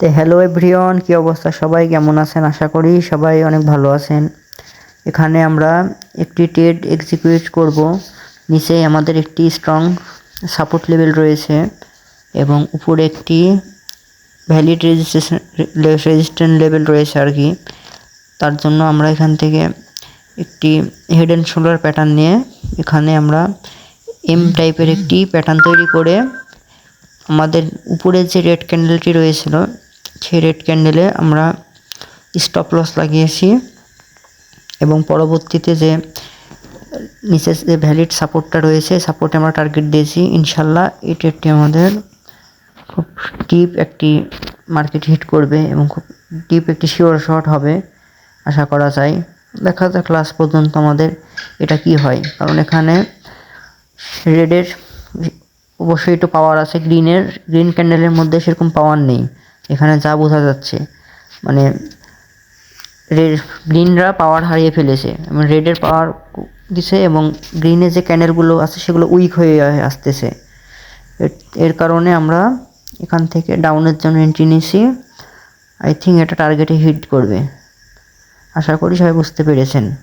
তো hello everyone, কী অবস্থা? সবাই কেমন আছেন? আশা করি সবাই অনেক ভালো আছেন। এখানে আমরা একটি টেড এক্সিকিউট করব। নিচে আমাদের একটি স্ট্রং সাপোর্ট লেভেল রয়েছে এবং উপরে একটি ভ্যালিড রেজিস্ট্রেশন রেজিস্ট্যান্ট লেভেল রয়েছে আর কি। তার জন্য আমরা এখান থেকে একটি হেড অ্যান্ড শোল্ডার প্যাটার্ন নিয়ে এখানে আমরা এম টাইপের একটি প্যাটার্ন তৈরি করে আমাদের উপরে যে রেড ক্যান্ডেলটি রয়েছিল সেই রেড ক্যান্ডেলে আমরা স্টপ লস লাগিয়েছি এবং পরবর্তীতে যে নিচে যে ভ্যালিড সাপোর্টটা রয়েছে সাপোর্টে আমরা টার্গেট দিয়েছি, ইনশাল্লাহ এই ট্রেডটি আমাদের খুব ডিপ একটি মার্কেট হিট করবে এবং খুব ডিপ একটি শিওর শট হবে, আশা করা যায়। দেখা যাক লাস্ট পর্যন্ত আমাদের এটা কি হয়, কারণ এখানে রেডের অবশ্যই একটু পাওয়ার আছে গ্রিনের গ্রিন ক্যান্ডেলের মধ্যে সেরকম পাওয়ার নেই। এখানে যা বোঝা যাচ্ছে মানে রেড, গ্রিনরা পাওয়ার হারিয়ে ফেলেছে, এবং রেডের পাওয়ার দিছে এবং গ্রিনের যে ক্যানেলগুলো আছে সেগুলো উইক হয়ে আসতেছে। এর- এর কারণে আমরা এখান থেকে ডাউনের জন্য এন্ট্রি নিয়েছি। আই থিঙ্ক এটা টার্গেটে হিট করবে। আশা করি সবাই বুঝতে পেরেছেন।